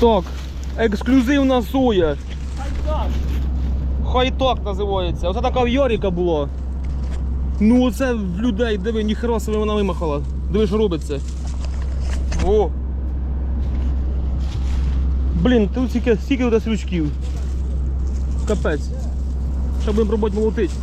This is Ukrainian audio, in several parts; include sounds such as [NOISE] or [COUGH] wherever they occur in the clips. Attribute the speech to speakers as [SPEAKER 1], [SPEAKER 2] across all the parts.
[SPEAKER 1] Так, ексклюзивна соя. Хай-так називається. Оце така в Йоріка була. Ну оце в людей, диви, ніхера собі вона вимахала. Диви, що робиться. О! Блін, тут стільки, стільки тут слючків. Капець. Ще будемо пробувати молотити.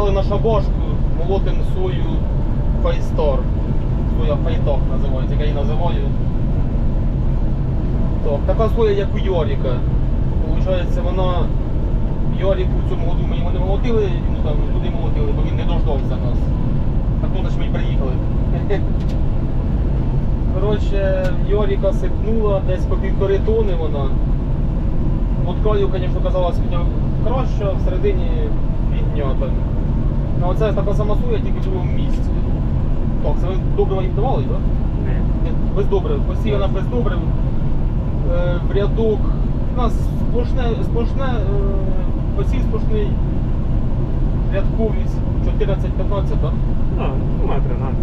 [SPEAKER 1] Так, виїхали на шабашку, молотим сою Файстар. Соя Файтак називається, як я її називаю. Так, така соя, як у Йоріка. Получається, вона Йоріку в цьому году ми його не молотили, ну там люди молотили, бо він не дождався нас. Так тут ж ми приїхали. [LAUGHS] Коротше, Йоріка сипнула десь по півтори тони вона. От краю, звісно, нього краща, всередині фігня Ну оце така сама суя, тільки в другому місці. Так, це ви добрива їм давали, так? Ні, Без добрив. Посіяна без добрив. Е, в рядок. У нас сплошне, сплошне е, посів сплошний. Рядковість 14-15, так?
[SPEAKER 2] Ну, ну, на 13.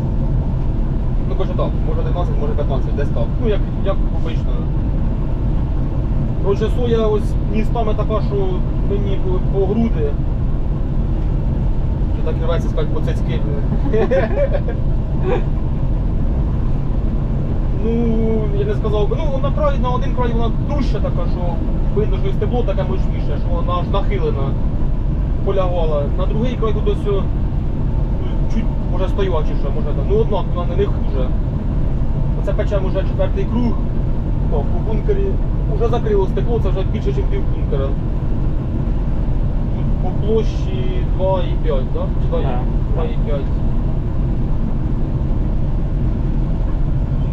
[SPEAKER 1] Ну, може так, може 19, може 15, десь так. Ну, як, як обично. Коротше, соя ось містами така, що мені по груди. Рветься сказати по цицьки. [LAUGHS] ну, я не сказав би. Ну, на, край, на один край вона дужча така, що видно, що і стебло таке мощніше, що вона аж нахилена, полягала. На другий край тут ось чуть може стоячіше, може там. Ну однак вона не хуже. Оце печемо вже четвертий круг. О, по бункері вже закрило стекло, це вже більше, ніж пів бункера. По площі 2,5, так? Чи 2,5?
[SPEAKER 2] Так.
[SPEAKER 1] 2,5.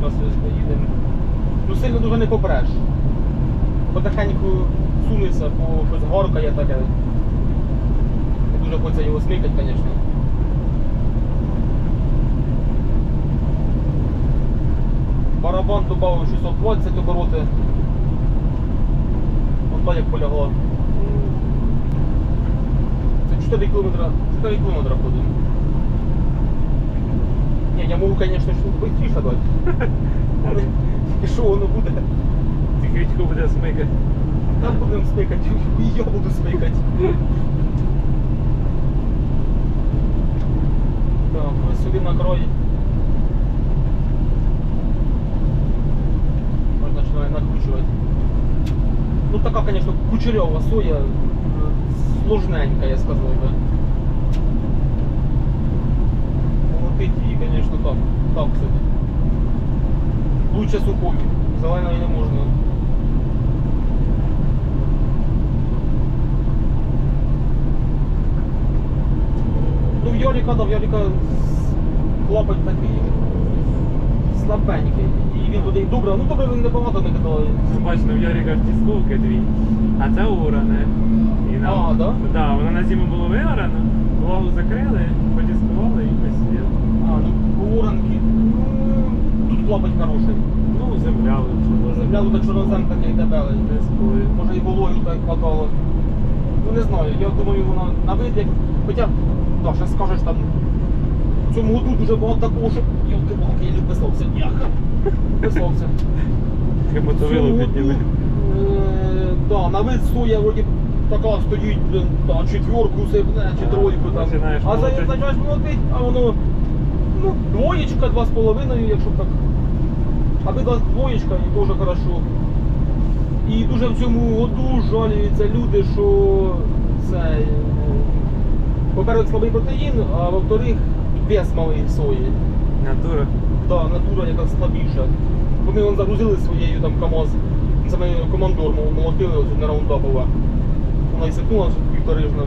[SPEAKER 1] Зараз поїдемо. Ну сильно дуже не попреш. Потихеньку сунеться, бо щось горка є таке. Не дуже хочеться його смикати, звісно. Барабан додав 620 обороти. От так як полягла. Це 4 кілометра. 4 кілометра ходимо. Ні, я можу, звісно, швидше дати. І що воно буде?
[SPEAKER 2] Ти квітку буде смикати.
[SPEAKER 1] Там будемо смикати, [LAUGHS] і я буду смикати. Так, ось сюди на край. Можна починає накручувати. Ну така, звісно, кучерьова соя, Е, я сказав би. Молотить її, звісно, так, так собі. Лучше сухою, зеленої не можна. Ну, в Йоріка, да, в Йоріка клапоть такий слабенький. І він туди і добре, ну добре він небагато не кидає.
[SPEAKER 2] Бачно, в Яріка тісковки дві, а це уране. На...
[SPEAKER 1] А, да?
[SPEAKER 2] Да, воно на зиму було виорано, влагу закрили, потіскували і посіяли.
[SPEAKER 1] А, ну воронки. Ну, тут клапоть хороший.
[SPEAKER 2] Ну, земля лучше.
[SPEAKER 1] Земля тут чорнозем такий дебелий. Може і волою так хватало. Ну не знаю, я думаю, вона на вид як. Хоча, да, ще скажеш там. В цьому году дуже багато такого, що йолки палки я писався. Яха. Писався.
[SPEAKER 2] Таке мотовило підніми.
[SPEAKER 1] Е, на вид соя вроді така стоїть, блин, та, четверку сипне, чи
[SPEAKER 2] А,
[SPEAKER 1] тройку там.
[SPEAKER 2] починаєш
[SPEAKER 1] А за
[SPEAKER 2] молотить.
[SPEAKER 1] починаєш молотить, а воно ну, двоєчка, два з половиною, якщо так. Аби два двоєчка і дуже хорошо. І дуже в цьому году жалюються люди, що це, е, по-перше, слабий протеїн, а во-вторых, вес малий сої.
[SPEAKER 2] Натура.
[SPEAKER 1] Да, натура яка слабіша. Бо ми вон загрузили своєю там КАМАЗ. Це ми командор мол- молотили ось на раундапова. Вона і сипнула що півтори ж нам.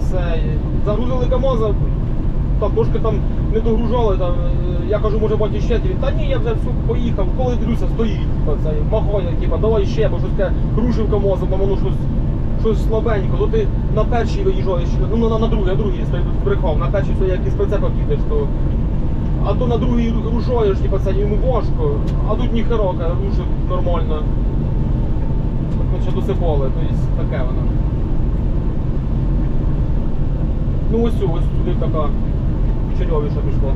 [SPEAKER 1] Все. Загрузили КАМАЗа, так трошки там не догружали. Там, е, я кажу, може бати ще дві. Та ні, я вже все поїхав, коли дивлюся, стоїть. Це, махає, типа, давай ще, бо щось таке кружив КАМАЗом, там воно щось. Щось слабенько, то ти на першій виїжджаєш, ну на, на другий, на другий збрехав, на першій як із прицепа підеш, то а то на другий ру- рушаєш, типа це йому важко, а тут ніхера, рушив нормально. Так, ще досипали, тобто таке воно. Ну ось ось сюди така черьовіша пішла.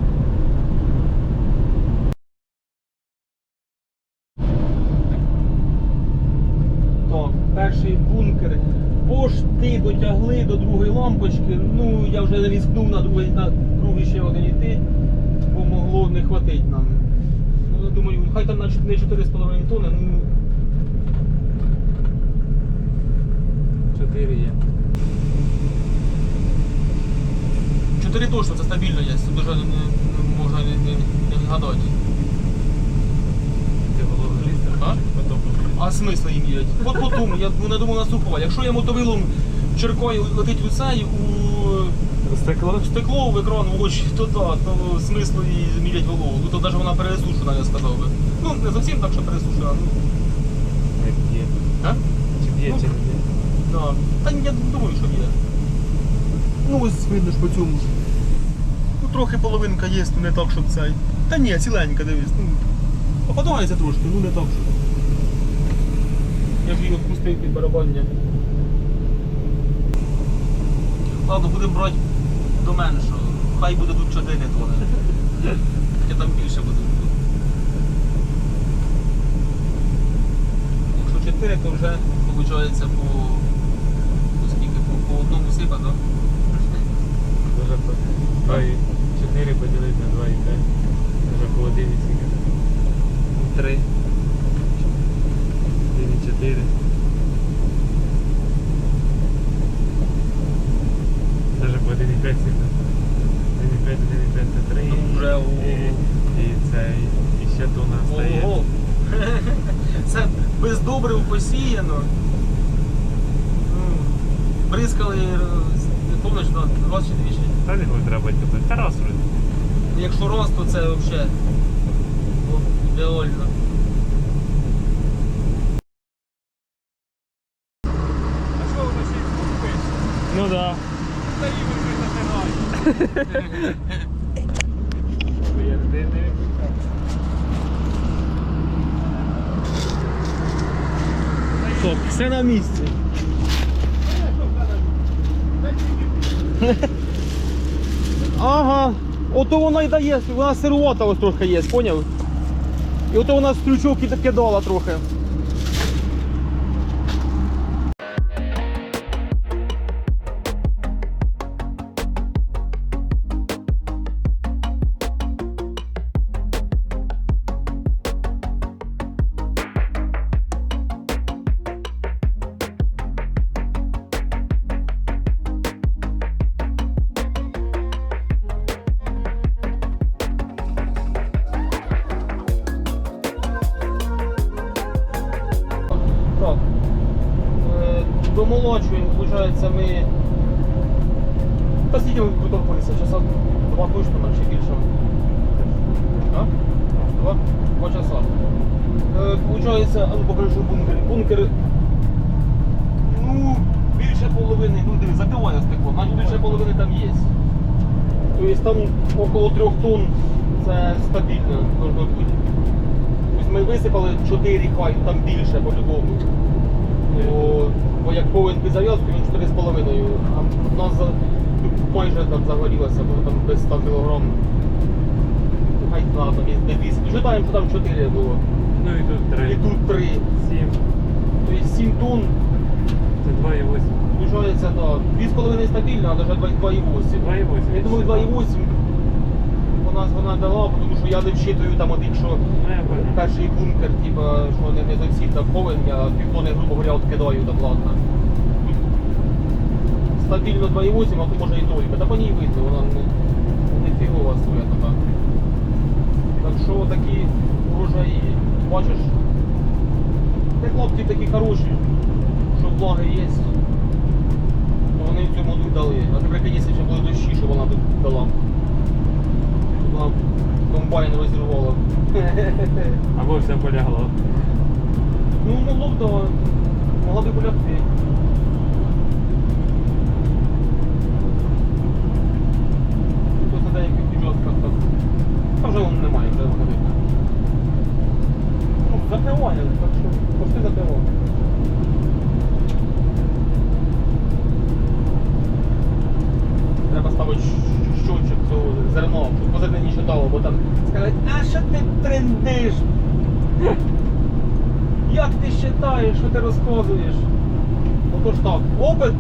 [SPEAKER 1] Перший бункер. Пошти дотягли до другої лампочки. Ну, я вже різкнув на другий, на другий ще один йти, бо могло не хватить нам. Ну, думаю, хай там на не 4,5 тонни, ну
[SPEAKER 2] 4 є.
[SPEAKER 1] 4 точно це стабільно є, це дуже не, не- можна не, не, не гадати.
[SPEAKER 2] Ти вологолістер,
[SPEAKER 1] А? А смисл їм їдять? От потім, я не думав на. Якщо я мотовилом черкою летить у цей, у
[SPEAKER 2] Стекло?
[SPEAKER 1] стекло в екран в очі, то да, то смислу і мірять вологу. Ну, То навіть вона пересушена, я сказав би. Ну, не зовсім так, що пересушена. Ну,
[SPEAKER 2] Не б'є.
[SPEAKER 1] а?
[SPEAKER 2] Чи б'є, чи не б'є?
[SPEAKER 1] Да. Та я думаю, що є. Ну, ось видно ж по цьому. Ну, трохи половинка є, ну не так, щоб цей. Та ні, ціленька, дивись. Ну, попадається трошки, ну не так, щоб. Я ж її відпустив під барабання. Ладно, будемо брати до мене, що хай буде тут 4 тони. Хоча там більше буде. Якщо 4, то вже виходить по? Одному сипа, так?
[SPEAKER 2] Дуже по 2,4 поділити на 2,5. Вже по 1 скільки? 3. 1,4. Даже по 1,5 скільки? 1,5, 1,5 це 3.
[SPEAKER 1] Ну, вже ого.
[SPEAKER 2] І, і це, і ще тона стає.
[SPEAKER 1] Ого! [LAUGHS] Це без добрив посіяно. Бризкали, не на раз чи двічі.
[SPEAKER 2] Та не буде треба тепер. Тарас вроде.
[SPEAKER 1] Якщо раз, то це взагалі ідеально.
[SPEAKER 2] А що воно ще купиш? Ну да. Та їм вже натирай.
[SPEAKER 1] Все на місці. [LAUGHS] Ага, ото вона й дає, вона сирувата ось трохи є, поняв? І ото вона з ключовки так кидала трохи. Ми. Та скільки ми? Часа два точно, чи більше. А? Два? Два часа. Е, Получається, а ну покажу бункер. Бункер. Ну, більше половини, ну диви, закриває стекло, навіть більше половини там є. Тобто там около трьох тонн це стабільно должно бути. Тобто ми висипали 4 хай, там більше по-любому. Зав'язки, він 4,5. А нас майже так загорілося, бо там без 100 кг. Хай там є де 200. Вважаємо, що там 4 було.
[SPEAKER 2] Ну і тут 3.
[SPEAKER 1] І тут 3.
[SPEAKER 2] 7.
[SPEAKER 1] Тобто 7 тонн,
[SPEAKER 2] Це 2,8.
[SPEAKER 1] вважається, да, 2,5 стабільно, а навіть 2,8.
[SPEAKER 2] 2,8.
[SPEAKER 1] Я думаю, 2,8 вона, вона дала, тому що я не вчитую там один, що
[SPEAKER 2] Ну
[SPEAKER 1] перший бункер, типа, що не, не зовсім так повинен, я півтони, грубо говоря, откидаю, так ладно. Стабільно 2,8, а то може і тільки. Та по ній видно, вона не, не фігова своя така. Так що такі урожаї, бачиш, де хлопці такі хороші, що влаги є, то вони в цьому дали. А тепер, якщо ще були дощі, що вона тут дала. Вона комбайн розірвала. [LAUGHS]
[SPEAKER 2] Або все полягло.
[SPEAKER 1] Ну, могло б, да, могла б полягти. Загниванили, так що пошли за дорогу. Треба ставити щучок цю зерно, щоб позернені читало, бо там скажуть, а що ти трендиш? [LAUGHS] Як ти считаєш, що ти розказуєш? Ну, Отож так, опит,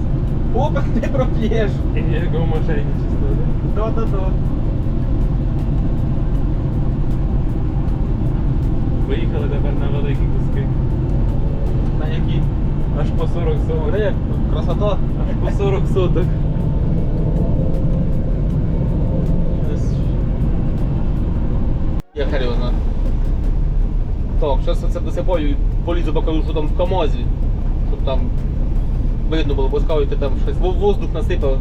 [SPEAKER 1] опит не проп'єш.
[SPEAKER 2] Я думаю, що чисто, так? Да?
[SPEAKER 1] Да-да-да.
[SPEAKER 2] Тепер на
[SPEAKER 1] які?
[SPEAKER 2] Аж по 40 соток.
[SPEAKER 1] Гри, красота.
[SPEAKER 2] Аж по 40 соток.
[SPEAKER 1] Я серйозно. Так, зараз це досипаю і полізу покажу, що там в КАМАЗі. Щоб там видно було, бо скажуть, ти там щось в воздух насипав.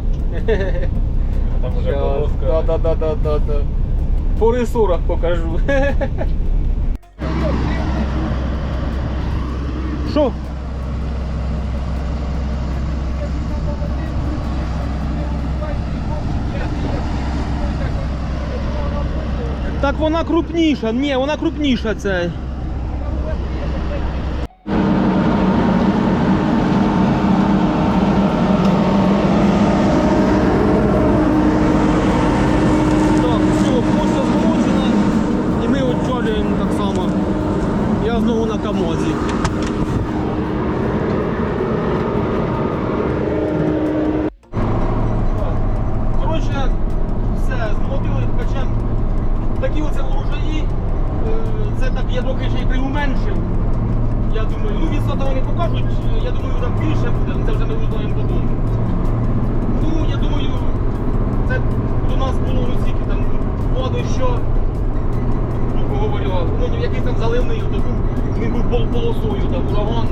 [SPEAKER 2] Там уже
[SPEAKER 1] Щас.
[SPEAKER 2] полоска.
[SPEAKER 1] Да, да, да, да, да, да. По ресурах покажу. [LAUGHS] Що? Так вона крупніша. Ні, вона крупніша цей. Так, все, почта змочена. І ми очолюємо так само. Я знову на камозі. Коротше, все, змолотили ткачем. Такі оце урожаї. Е, Це так я трохи ще й приуменшив. Я думаю, там вони покажуть, я думаю, там більше буде, це вже ми узнаємо потім. Ну, я думаю, це до нас було усіки, там воду, що грубо ну якийсь там заливний, то був, був пол- полосою, там ураган,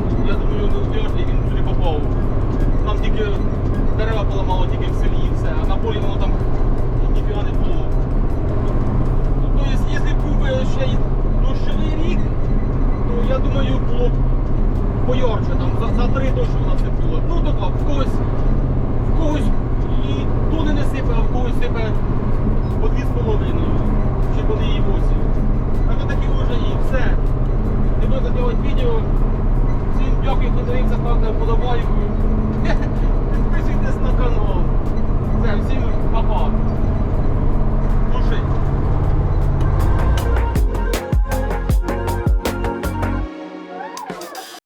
[SPEAKER 1] Тебе по дві з половиною, чи по 2,8. А то такі уже і все. Не буду забивати відео. Всім дякую, хто дивився, ставте вподобайку. [LAUGHS] Підписуйтесь на канал. Все, всім па-па.